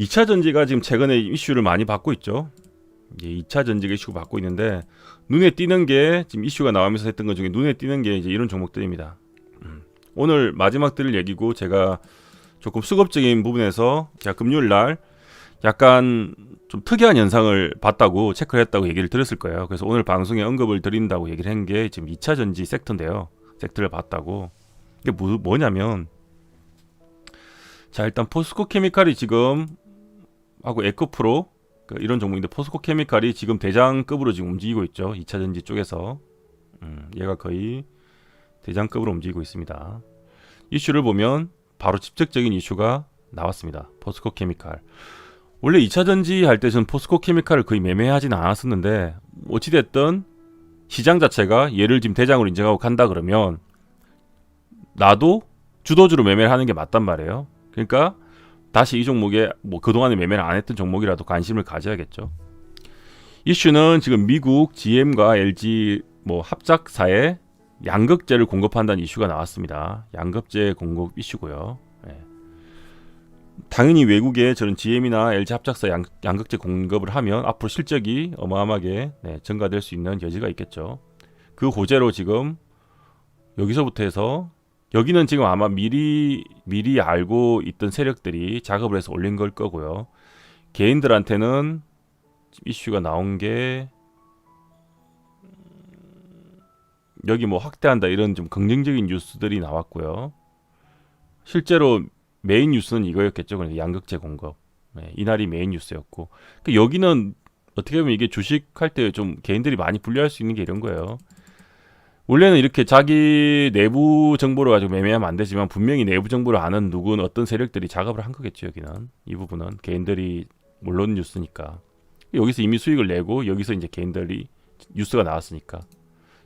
2차 전지가 지금 최근에 이슈를 많이 받고 있죠. 이제 2차 전지가 이슈를 받고 있는데 눈에 띄는 게 지금 이슈가 나오면서 했던 것 중에 눈에 띄는 게 이제 이런 종목들입니다. 음. 오늘 마지막 드릴 얘기고 제가 조금 수급적인 부분에서 제가 금요일 날 약간 좀 특이한 현상을 봤다고 체크를 했다고 얘기를 들었을 거예요. 그래서 오늘 방송에 언급을 드린다고 얘기를 한 게 지금 2차 전지 섹터인데요. 섹터를 봤다고. 이게 뭐, 뭐냐면 자 일단 포스코 케미칼이 지금 하고 에코프로 그 이런 종목인데 포스코 케미칼이 지금 대장급으로 지금 움직이고 있죠. 2차 전지 쪽에서 음, 얘가 거의 대장급으로 움직이고 있습니다. 이슈를 보면 바로 직접적인 이슈가 나왔습니다. 포스코 케미칼. 원래 2차 전지 할때전 포스코 케미칼을 거의 매매하지는 않았었는데 어찌됐든 시장 자체가 얘를 지금 대장으로 인정하고 간다 그러면 나도 주도주로 매매를 하는 게 맞단 말이에요. 그러니까 다시 이 종목에 뭐 그동안에 매매를 안 했던 종목이라도 관심을 가져야겠죠. 이슈는 지금 미국 GM과 LG 뭐 합작사에 양극재를 공급한다는 이슈가 나왔습니다. 양극재 공급 이슈고요. 예. 당연히 외국에 저런 GM이나 LG 합작사 양, 양극재 공급을 하면 앞으로 실적이 어마어마하게 네, 증가될 수 있는 여지가 있겠죠. 그 호재로 지금 여기서부터 해서 여기는 지금 아마 미리 미리 알고 있던 세력들이 작업을 해서 올린 걸 거고요. 개인들한테는 이슈가 나온 게 음, 여기 뭐 확대한다 이런 좀 긍정적인 뉴스들이 나왔고요. 실제로 메인 뉴스는 이거였겠죠. 그러니까 양극재 공급. 네, 이날이 메인 뉴스였고 그 여기는 어떻게 보면 이게 주식할 때 좀 개인들이 많이 분류할 수 있는 게 이런 거예요. 원래는 이렇게 자기 내부 정보를 가지고 매매하면 안 되지만 분명히 내부 정보를 아는 누군 어떤 세력들이 작업을 한 거겠죠 여기는. 이 부분은. 개인들이 물론 뉴스니까. 여기서 이미 수익을 내고 여기서 이제 개인들이 뉴스가 나왔으니까.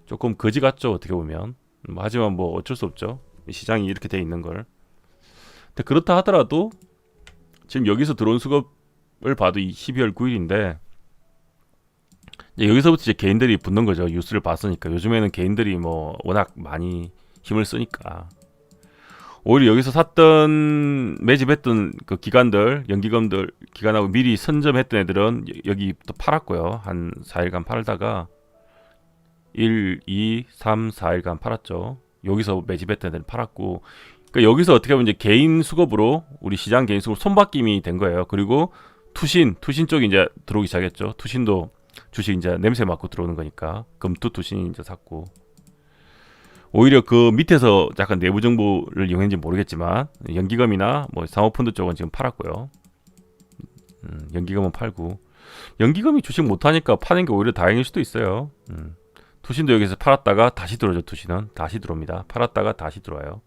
조금 거지 같죠 어떻게 보면. 뭐 하지만 뭐 어쩔 수 없죠. 시장이 이렇게 돼 있는 걸. 근데 그렇다 하더라도 지금 여기서 들어온 수급을 봐도 이 12월 9일인데 이제 여기서부터 이제 개인들이 붙는 거죠. 뉴스를 봤으니까. 요즘에는 개인들이 뭐 워낙 많이 힘을 쓰니까. 오히려 여기서 샀던 매집했던 그 기관들, 연기금들 기관하고 미리 선점했던 애들은 여- 여기 또 팔았고요. 한 4일간 팔다가 1, 2, 3, 4일간 팔았죠. 여기서 매집했던 애들은 팔았고 그러니까 여기서 어떻게 보면 이제 개인 수급으로 우리 시장 개인 수급 손바뀜이 된 거예요. 그리고 투신, 투신 쪽이 이제 들어오기 시작했죠. 투신도 주식 이제 냄새 맡고 들어오는 거니까 금투 투신이 이제 샀고 오히려 그 밑에서 약간 내부 정보를 이용했는지 모르겠지만 연기금이나 뭐 사모펀드 쪽은 지금 팔았고요. 음, 연기금은 팔고 연기금이 주식 못하니까 파는 게 오히려 다행일 수도 있어요. 음. 투신도 여기서 팔았다가 다시 들어오죠. 투신은 다시 들어옵니다. 팔았다가 다시 들어와요.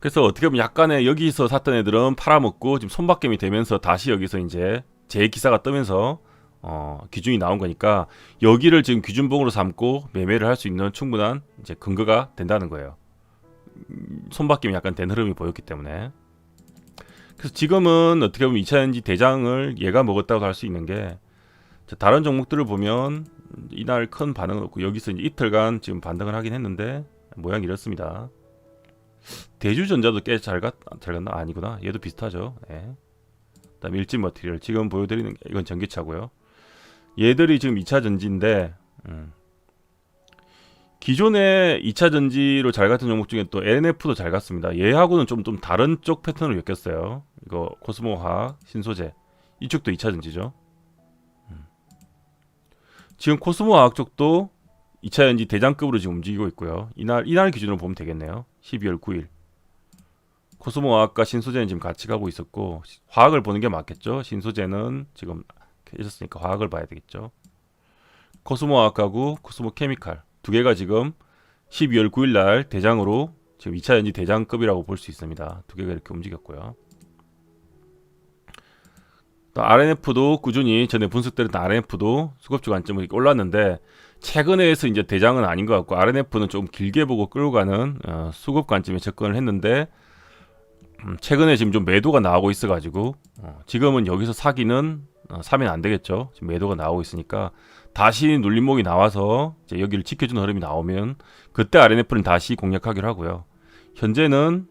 그래서 어떻게 보면 약간의 여기서 샀던 애들은 팔아먹고 지금 손바뀜이 되면서 다시 여기서 이제 제 기사가 뜨면서 어, 기준이 나온 거니까 여기를 지금 기준봉으로 삼고 매매를 할 수 있는 충분한 이제 근거가 된다는 거예요. 음, 손바뀜이 약간 된 흐름이 보였기 때문에. 그래서 지금은 어떻게 보면 2차전지 대장을 얘가 먹었다고 할 수 있는 게 자, 다른 종목들을 보면 이날 큰 반응은 없고 여기서 이틀간 지금 반등을 하긴 했는데 모양이 이렇습니다. 대주전자도 꽤 잘 갔, 잘 갔나? 아니구나. 얘도 비슷하죠. 예. 그다음 일진 머티리얼 지금 보여드리는 게 이건 전기차고요. 얘들이 지금 2차 전지인데 음. 기존의 2차 전지로 잘 갔던 종목 중에 또 LNF도 잘 갔습니다. 얘하고는 좀 좀 다른 쪽 패턴으로 엮였어요. 이거 코스모화학, 신소재 이쪽도 2차 전지죠. 음. 지금 코스모화학 쪽도 2차 전지 대장급으로 지금 움직이고 있고요. 이날 이날 기준으로 보면 되겠네요. 12월 9일. 코스모화학과 신소재는 지금 같이 가고 있었고 시- 화학을 보는 게 맞겠죠. 신소재는 지금 있었으니까 화학을 봐야 되겠죠. 코스모화학하고 코스모 케미칼 두 개가 지금 12월 9일 날 대장으로 지금 2차 연지 대장급이라고 볼 수 있습니다. 두 개가 이렇게 움직였고요. 또 RNF도 꾸준히 전에 분석드렸던 RNF도 수급주 관점으로 이렇게 올랐는데 최근에서 이제 대장은 아닌 것 같고 RNF는 좀 길게 보고 끌고 가는 어, 수급 관점에 접근을 했는데 음, 최근에 지금 좀 매도가 나오고 있어가지고 어, 지금은 여기서 사기는 어, 사면 안 되겠죠. 지금 매도가 나오고 있으니까 다시 눌림목이 나와서 이제 여기를 지켜주는 흐름이 나오면 그때 RNF는 다시 공략하기로 하고요. 현재는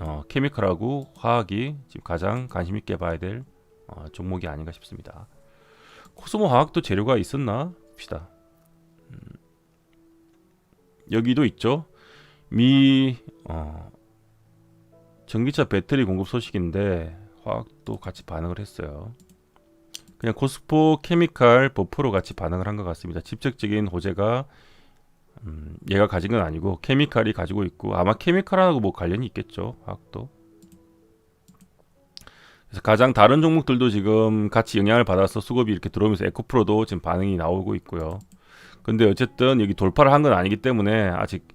어, 케미컬하고 화학이 지금 가장 관심 있게 봐야 될 어, 종목이 아닌가 싶습니다. 코스모 화학도 재료가 있었나 봅시다. 음, 여기도 있죠. 미 어, 전기차 배터리 공급 소식인데 화학도 같이 반응을 했어요. 그냥 코스포 케미칼 버프로 같이 반응을 한 것 같습니다. 직접적인 호재가 음, 얘가 가진 건 아니고 케미칼이 가지고 있고 아마 케미칼하고 뭐 관련이 있겠죠. 화학도. 그래서 가장 다른 종목들도 지금 같이 영향을 받아서 수급이 이렇게 들어오면서 에코프로도 지금 반응이 나오고 있고요. 근데 어쨌든 여기 돌파를 한 건 아니기 때문에 아직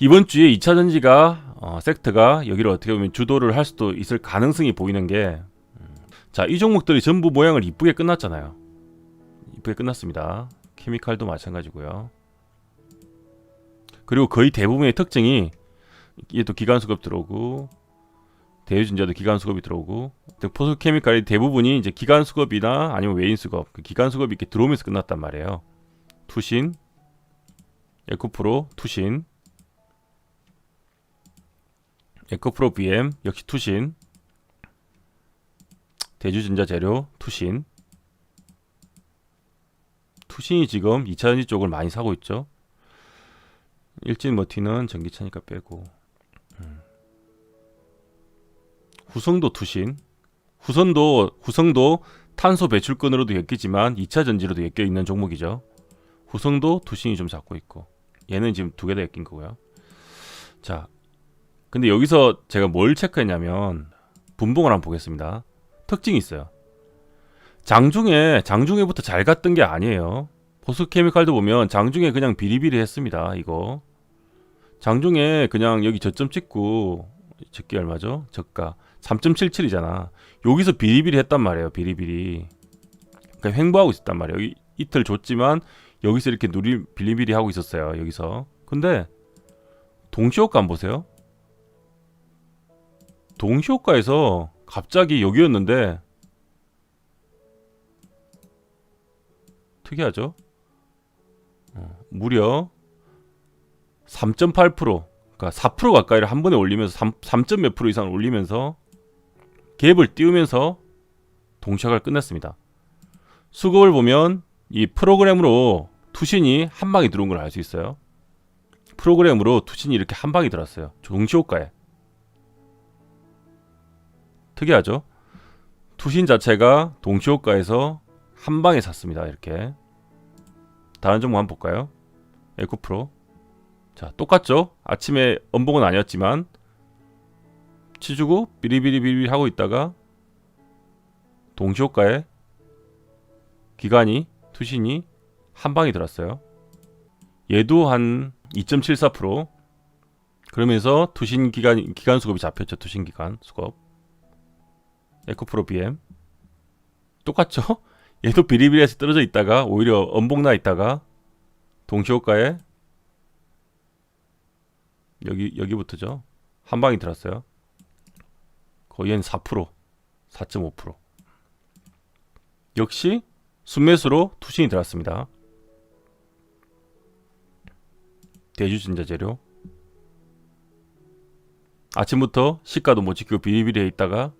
이번 주에 2차 전지가 어, 섹터가 여기를 어떻게 보면 주도를 할 수도 있을 가능성이 보이는 게 자, 이 종목들이 전부 모양을 이쁘게 끝났잖아요. 이쁘게 끝났습니다. 케미칼도 마찬가지고요. 그리고 거의 대부분의 특징이 얘도 기관 수급 들어오고 대유전자도 기관 수급이 들어오고 포스 케미칼이 대부분이 이제 기관 수급이나 아니면 외인 수급, 그 기관 수급이 이렇게 들어오면서 끝났단 말이에요. 투신, 에코프로, 투신, 에코프로 BM 역시 투신, 대주전자 재료 투신, 투신이 지금 2차전지 쪽을 많이 사고 있죠. 일진 머티는 전기차니까 빼고 음. 후성도 투신 후성도 후성도 탄소 배출권으로도 엮이지만 2차 전지로도 엮여 있는 종목이죠. 후성도 투신이 좀 잡고 있고 얘는 지금 두 개 다 엮인 거고요. 자, 근데 여기서 제가 뭘 체크했냐면 분봉을 한번 보겠습니다. 특징이 있어요. 장중에 장중에부터 잘 갔던 게 아니에요. 보스 케미칼도 보면 장중에 그냥 비리비리 했습니다. 이거 장중에 그냥 여기 저점 찍고 적기 얼마죠? 저가 3.77이잖아. 여기서 비리비리 했단 말이에요. 비리비리. 그러니까 횡보하고 있었단 말이에요. 여기 이틀 줬지만 여기서 이렇게 누리 비리비리 하고 있었어요. 여기서. 근데 동시효과 안 보세요? 동시효과에서 갑자기 여기였는데 특이하죠? 어, 무려 3.8% 그러니까 4% 가까이를 한 번에 올리면서 3, 3. 몇 프로 이상 올리면서 갭을 띄우면서 동시화를 끝냈습니다. 수급을 보면 이 프로그램으로 투신이 한 방에 들어온 걸 알 수 있어요. 프로그램으로 투신이 이렇게 한 방에 들어왔어요. 동시호가에. 특이하죠? 투신 자체가 동시호가에서 한 방에 샀습니다. 이렇게. 다른 종목 한번 볼까요? 에코프로. 자, 똑같죠? 아침에 엄봉은 아니었지만 치주고 비리비리비리 하고 있다가 동시호가에 기간이 투신이 한 방에 들었어요. 얘도 한 2.74% 그러면서 투신 기간 기간 수급이 잡혔죠. 투신 기간 수급. 에코프로 BM 똑같죠? 얘도 비리비리해서 떨어져 있다가 오히려 엄봉 나 있다가 동시호가에 여기 여기부터죠. 한 방이 들었어요. 거의 한 4%, 4.5%. 역시 순매수로 투신이 들었습니다. 대주전자 재료. 아침부터 시가도 못 지키고 비리비리해 있다가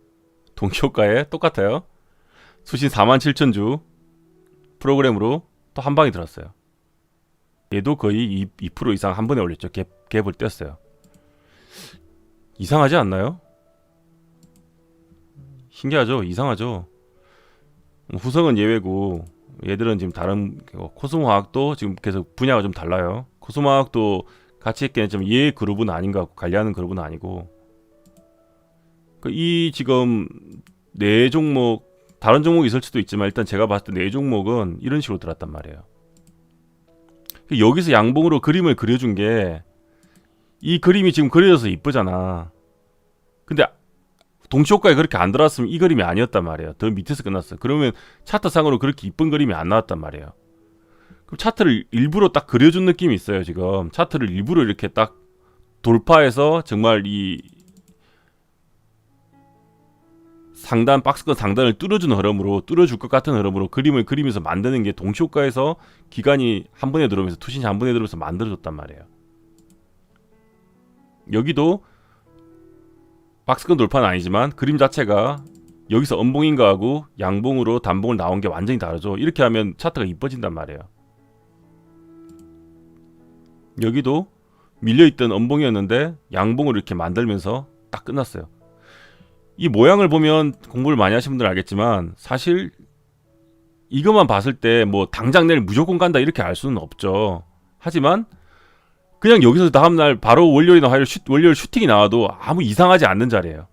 동시호가에 똑같아요. 수신 4만 7천 주 프로그램으로 또 한 방이 들었어요. 얘도 거의 2, 2% 이상 한 번에 올렸죠. 갭, 갭을 뗐어요. 이상하지 않나요? 신기하죠? 이상하죠? 후성은 예외고 얘들은 지금 다른 코스모 화학도 지금 계속 분야가 좀 달라요. 코스모 화학도 같이 했기에는 좀얘 그룹은 아닌 것 같고 관리하는 그룹은 아니고 그 이 지금 네 종목 다른 종목이 있을 수도 있지만 일단 제가 봤을 때 네 종목은 이런 식으로 들었단 말이에요. 여기서 양봉으로 그림을 그려준 게 이 그림이 지금 그려져서 이쁘잖아. 근데 동시호가에 그렇게 안 들어왔으면 이 그림이 아니었단 말이에요. 더 밑에서 끝났어. 그러면 차트상으로 그렇게 이쁜 그림이 안 나왔단 말이에요. 그럼 차트를 일부러 딱 그려준 느낌이 있어요. 지금 차트를 일부러 이렇게 딱 돌파해서 정말 이 상단 박스권 상단을 뚫어주는 흐름으로 뚫어줄 것 같은 흐름으로 그림을 그리면서 만드는 게 동시호가에서 기간이 한 번에 들어오면서 투신이 한 번에 들어오면서 만들어줬단 말이에요. 여기도 박스권 돌파는 아니지만 그림 자체가 여기서 음봉인 거하고 양봉으로 단봉을 나온 게 완전히 다르죠. 이렇게 하면 차트가 이뻐진단 말이에요. 여기도 밀려있던 음봉이었는데 양봉을 이렇게 만들면서 딱 끝났어요. 이 모양을 보면 공부를 많이 하신 분들은 알겠지만 사실 이것만 봤을 때 뭐 당장 내일 무조건 간다 이렇게 알 수는 없죠. 하지만 그냥 여기서 다음날 바로 월요일이나 화요일 슈, 월요일 슈팅이 나와도 아무 이상하지 않는 자리예요.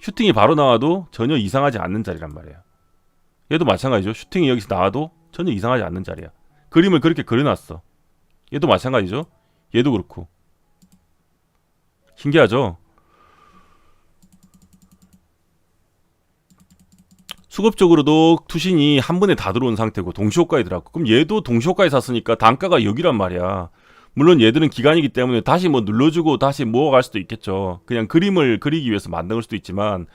슈팅이 바로 나와도 전혀 이상하지 않는 자리란 말이에요. 얘도 마찬가지죠. 슈팅이 여기서 나와도 전혀 이상하지 않는 자리야. 그림을 그렇게 그려놨어. 얘도 마찬가지죠. 얘도 그렇고. 신기하죠? 수급적으로도 투신이 한 번에 다 들어온 상태고 동시호가에 들어갔고 그럼 얘도 동시호가에 샀으니까 단가가 여기란 말이야. 물론 얘들은 기간이기 때문에 다시 뭐 눌러주고 다시 모아갈 수도 있겠죠. 그냥 그림을 그리기 위해서 만든 걸 수도 있지만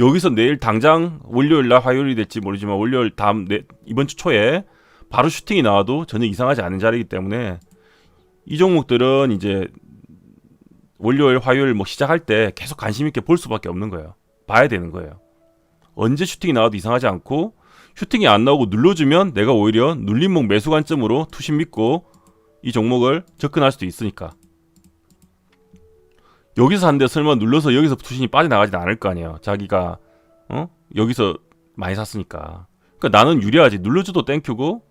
여기서 내일 당장 월요일 날 화요일이 될지 모르지만 월요일 다음 내, 이번 주 초에 바로 슈팅이 나와도 전혀 이상하지 않은 자리이기 때문에 이 종목들은 이제 월요일 화요일 뭐 시작할 때 계속 관심 있게 볼 수밖에 없는 거예요. 봐야 되는 거예요. 언제 슈팅이 나와도 이상하지 않고 슈팅이 안 나오고 눌러주면 내가 오히려 눌림목 매수 관점으로 투신 믿고 이 종목을 접근할 수도 있으니까. 여기서 샀는데 설마 눌러서 여기서 투신이 빠져나가진 않을 거 아니에요. 자기가 어? 여기서 많이 샀으니까. 그러니까 나는 유리하지. 눌러줘도 땡큐고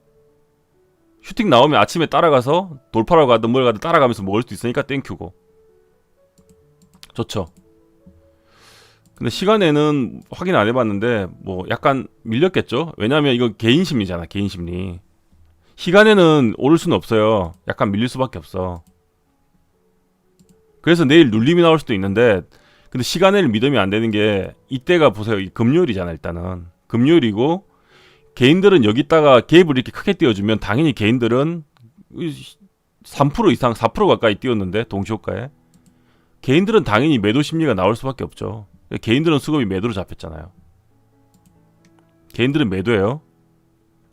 슈팅 나오면 아침에 따라가서 돌파라고 가든 뭘 가든 따라가면서 먹을 수 있으니까 땡큐고. 좋죠 근데 시간에는 확인 안 해봤는데 뭐 약간 밀렸겠죠 왜냐면 이거 개인 심리잖아 개인 심리 시간에는 오를 수는 없어요. 약간 밀릴 수밖에 없어. 그래서 내일 눌림이 나올 수도 있는데 근데 시간에는 믿음이 안 되는 게 이때가 보세요. 이 금요일이잖아 일단은. 금요일이고 개인들은 여기다가 갭을 이렇게 크게 띄워주면 당연히 개인들은 3% 이상 4% 가까이 띄웠는데 동시호가에 개인들은 당연히 매도 심리가 나올 수밖에 없죠. 개인들은 수급이 매도로 잡혔잖아요. 개인들은 매도예요.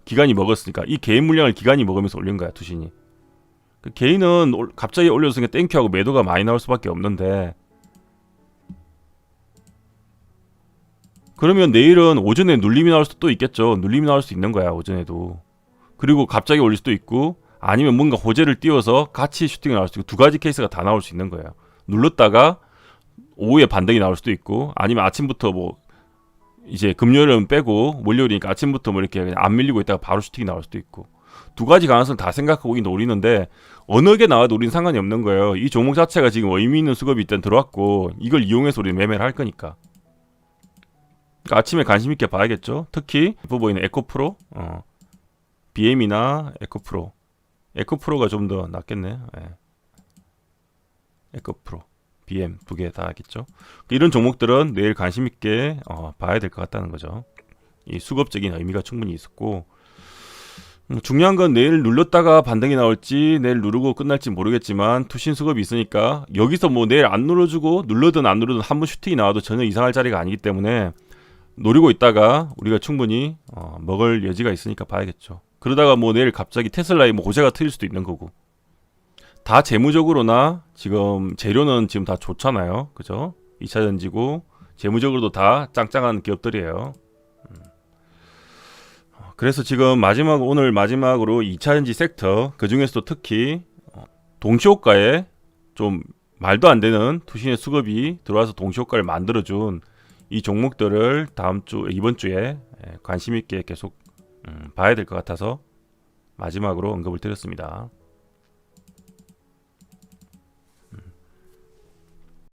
기간이 먹었으니까 이 개인 물량을 기간이 먹으면서 올린 거야 투신이. 그 개인은 올- 갑자기 올려서니까 땡큐하고 매도가 많이 나올 수밖에 없는데 그러면 내일은 오전에 눌림이 나올 수도 있겠죠. 눌림이 나올 수 있는 거야 오전에도. 그리고 갑자기 올릴 수도 있고 아니면 뭔가 호재를 띄워서 같이 슈팅이 나올 수도 있고 두 가지 케이스가 다 나올 수 있는 거예요. 눌렀다가 오후에 반등이 나올 수도 있고 아니면 아침부터 뭐 이제 금요일은 빼고 월요일이니까 아침부터 뭐 이렇게 그냥 안 밀리고 있다가 바로 슈팅이 나올 수도 있고 두 가지 가능성 다 생각하고 이 노리는데 어느 게 나와도 우리는 상관이 없는 거예요. 이 종목 자체가 지금 의미 있는 수급이 일단 들어왔고 이걸 이용해서 우리는 매매를 할 거니까. 그러니까 아침에 관심 있게 봐야겠죠. 특히 예뻐 보이는 에코프로, 어, BM이나 에코프로, 에코프로가 좀 더 낫겠네. 예. 에코프로. BM 두 개다 하겠죠. 이런 종목들은 내일 관심 있게 어, 봐야 될 것 같다는 거죠. 이 수급적인 의미가 충분히 있었고 음, 중요한 건 내일 눌렀다가 반등이 나올지 내일 누르고 끝날지 모르겠지만 투신 수급이 있으니까 여기서 뭐 내일 안 눌러주고 눌러든 안 눌러든 한 번 슈팅이 나와도 전혀 이상할 자리가 아니기 때문에 노리고 있다가 우리가 충분히 어, 먹을 여지가 있으니까 봐야겠죠. 그러다가 뭐 내일 갑자기 테슬라에 뭐 고제가 틀릴 수도 있는 거고 다 재무적으로나 지금 재료는 지금 다 좋잖아요. 그죠? 2차 전지고 재무적으로도 다 짱짱한 기업들이에요. 음. 어, 그래서 지금 마지막 오늘 마지막으로 2차 전지 섹터 그 중에서도 특히 어, 동시호가에 좀 말도 안 되는 투신의 수급이 들어와서 동시호가를 만들어준 이 종목들을 다음 주 이번 주에 예, 관심 있게 계속 음, 봐야 될 것 같아서 마지막으로 언급을 드렸습니다.